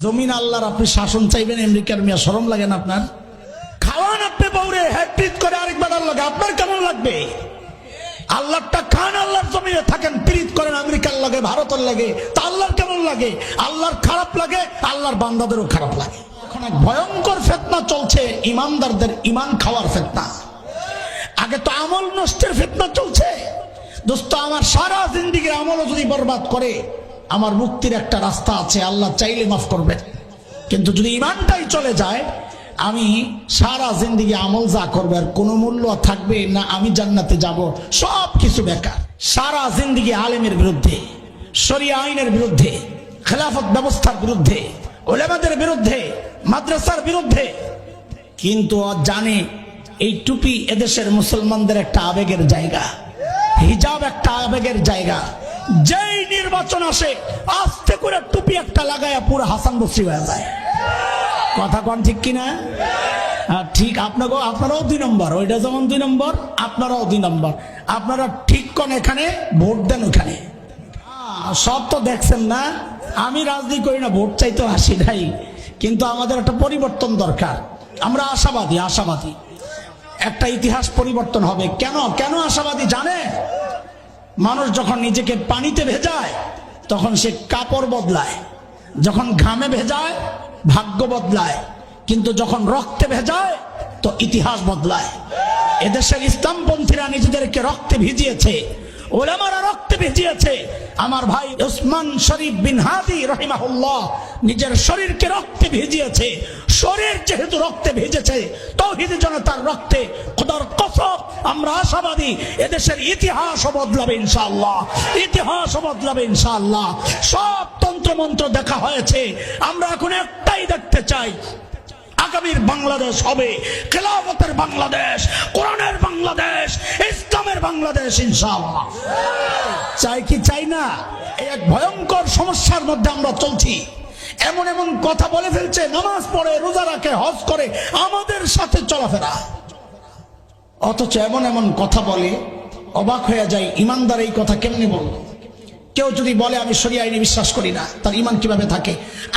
জমিন আল্লাহর, আপনি শাসন চাইবেন, আমেরিকার মিয়া সরম লাগেন আপনার? খাওয়ান আপনি বউরে হ্যাট্রিট করে আরেকবার লাগে, আপনার কেমন লাগবে? আল্লাহটা খান আল্লাহর জমিনে থাকেন প্রীত করেন আমেরিকার লাগে, ভারতের লাগে, তা আল্লাহর কেমন লাগে? আল্লাহর খারাপ লাগে, আল্লাহর বান্দাদেরও খারাপ লাগে। এখন এক ভয়ঙ্কর ফেতনা চলছে, ইমানদারদের ইমান খাওয়ার ফেতনা। আগে তো আমল নষ্টের ফেতনা চলছে। দোস্ত, আমার সারা জিন্দিগির আমলও যদি বরবাদ করে আমার মুক্তির একটা রাস্তা আছে, আল্লাহ চাইলে মাফ করবেন কিন্তু যদি ইমানটাই চলে যায়, আমি সারা জিন্দিগি আমল যা করবে আর কোনো মূল্য থাকবে না, আমি জান্নাতে যাব। সব কিছু বেকার। সারা জিন্দিগি আলেমের বিরুদ্ধে, শরিয়া আইনের বিরুদ্ধে, খেলাফত ব্যবস্থার বিরুদ্ধে, ওলেমাদের বিরুদ্ধে, মাদ্রাসার বিরুদ্ধে। কিন্তু জানে, এই টুপি এদেশের মুসলমানদের একটা আবেগের জায়গা। হিজাব একটা আবেগের জায়গা। যেই নির্বাচন আসে আস্তে করে টুপি একটা লাগায় পুরো হাসান বসরি হয়ে যায়। কথা কন ঠিক কিনা? হ্যাঁ, ঠিক। আপনাকেও আপনারাও দুই নম্বর। ওইটা যেমন দুই নম্বর আপনারাও দুই নম্বর। আপনারা ঠিক কন এখানে ভোট দেন ওখানে। সব তো দেখছেন না। আমি রাজনীতি করি না ভোট চাইতে আসি নাই। কিন্তু আমাদের একটা পরিবর্তন দরকার। আমরা আশাবাদী আশাবাদী। একটা ইতিহাস পরিবর্তন হবে। কেন? কেন আশাবাদী জানে মানুষ যখন নিজেকে পানিতে ভেজায়, তখন সে কাপড় বদলায়। যখন ঘামে ভেজায়, ভাগ্য বদলায়। কিন্তু যখন রক্তে ভেজায়, তো ইতিহাস বদলায়। এদেশের ইসলামপন্থীরা নিজেদেরকে রক্তে ভিজিয়েছে। ওলামারা রক্তে ভিজিয়েছে। আমার ভাই শরীফ নিজের শরীরকে রক্তে ভিজিয়েছে। শরীর যেহেতু রক্তে রক্তে আমরা আশাবাদী, এদেশের ইতিহাস বদলাবে ইনশাআল্লাহ। ইতিহাস বদলাবে ইনশাআল্লাহ। সব তন্ত্র মন্ত্র দেখা হয়েছে। আমরা এখন একটাই দেখতে চাই, আগামীর বাংলাদেশ হবে। খেলাফতের বাংলাদেশ, কোরআনের বাংলাদেশ, ইসলামের বাংলাদেশ ইনশাআল্লাহ। চাই কি চাই না? এক ভয়ঙ্কর সমস্যার মধ্যে আমরা চলছি। এমন এমন কথা বলে ফেলছে, নামাজ পড়ে, রোজা রাখে, হজ করে, আমাদের সাথে চলাফেরা। অথচ এমন এমন কথা বলে অবাক হয়ে যায়, ইমানদার এই কথা কেমনি বলল? কেউ যদি বলে, আমি সরিয়া আইনে বিশ্বাস করি না, তার ইমান কীভাবে থাকে?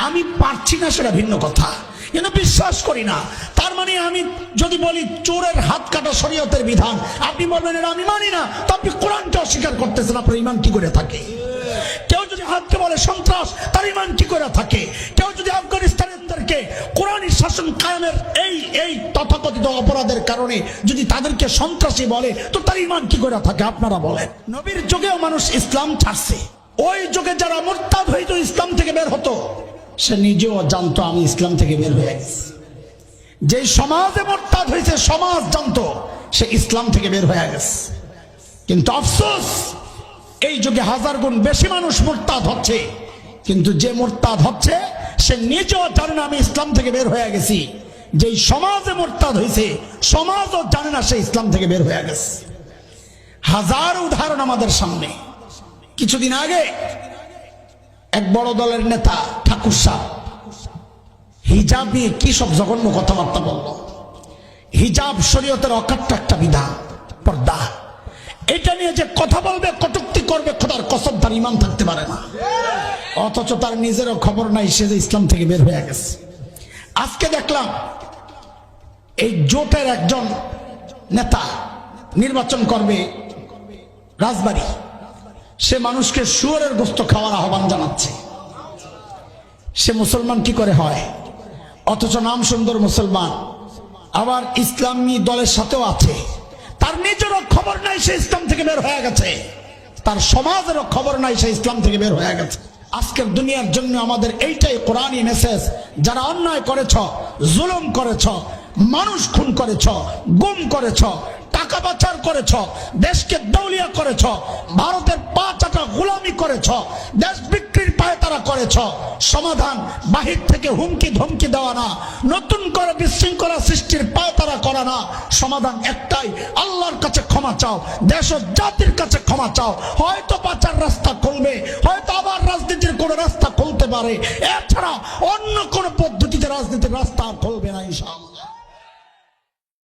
আমি পারছি না সেটা ভিন্ন কথা। কিন্তু বিশ্বাস করি না? তার মানে আমি যদি বলি, চোরের হাত কাটা শরীয়তের বিধান আপনি বলবেন এটা আমি মানি না তো আপনি কোরআনটা অস্বীকার করতেছেন, আপনার ইমান কি করে থাকে? কেউ যদি হাতকে বলে, সন্ত্রাস তার ইমান কি করে থাকে? শাসন কায়েমের এই এই তথাকথিত অপরাধের কারণে যদি তাদেরকে সন্ত্রাসী বলে, তো তার ইমান কি করে থাকে আপনারা বলেন? নবীর যুগেও মানুষ ইসলাম ছাড়ছে। ওই যুগে যারা মোরতাদ হইতো, ইসলাম থেকে বের হতো। সে নিজেও জানতো আমি ইসলাম থেকে বের হয়ে গেছি। যে সমাজে মোরতাদ হয়েছে সমাজ জানতো সে ইসলাম থেকে বের হয়ে গেছে। কিন্তু আফসোস, এই যুগে হাজার গুণ বেশি মানুষ মোরতাদ হচ্ছে। কিন্তু যে মোরতাদ হচ্ছে সে নিজেও জানে না আমি ইসলাম থেকে বের হয়ে গেছি। যেই সমাজে মোরতাদ হয়েছে সমাজও জানে না সে ইসলাম থেকে বের হয়ে গেছে। হাজার উদাহরণ আমাদের সামনে। কিছুদিন আগে এক বড় দলের নেতা, ঠাকুর সাহ হিজাব নিয়ে কি সব জঘন্য কথাবার্তা বলল। হিজাব শরীয়তের অকাট্য একটা বিধান, পর্দা। এটা নিয়ে যে কথা বলবে, কটুক্তি করবে, খোদার কসম তার ইমান থাকতে পারে না। অথচ তার নিজেরও খবর নাই, সে যে ইসলাম থেকে বের হয়ে গেছে। আজকে দেখলাম, এই জোটের একজন নেতা নির্বাচন করবে রাজবাড়ী। সে মানুষকে শুয়ারের গোস্ত খাওয়ার আহ্বান জানাচ্ছে। সে মুসলমান কি করে হয়? অথচ নাম সুন্দর মুসলমান। আবার ইসলামী দলের সাথেও আছে। তার নিজেরও খবর নাই, সে ইসলাম থেকে বের হয়ে গেছে। তার সমাজেরও খবর নাই, সে ইসলাম থেকে বের হয়ে গেছে। আজকের দুনিয়ার জন্য আমাদের এইটাই কোরআনই মেসেজ যারা অন্যায় করেছ, জুলুম করেছ, মানুষ খুন করেছ, গুম করেছ, টাকা পাচার করেছ, দেশকে দৌলিয়া করেছ, ভারতের পা চাটা গুলামি করেছ, দেশ বিক্রির পায়ে তারা করেছ, সমাধান বাহির থেকে হুমকি ধমকি দেওয়া না, নতুন করে বিশৃঙ্খলা সৃষ্টির পায়ে তারা করা না, সমাধান একটাই, আল্লাহর কাছে ক্ষমা চাও, দেশ ও জাতির কাছে ক্ষমা চাও। হয়তো পাচার রাস্তা কোনো রাস্তা খুলতে পারে। এছাড়া অন্য কোনো পদ্ধতিতে রাজনীতির রাস্তা খুলবে না ইনশাআল্লাহ।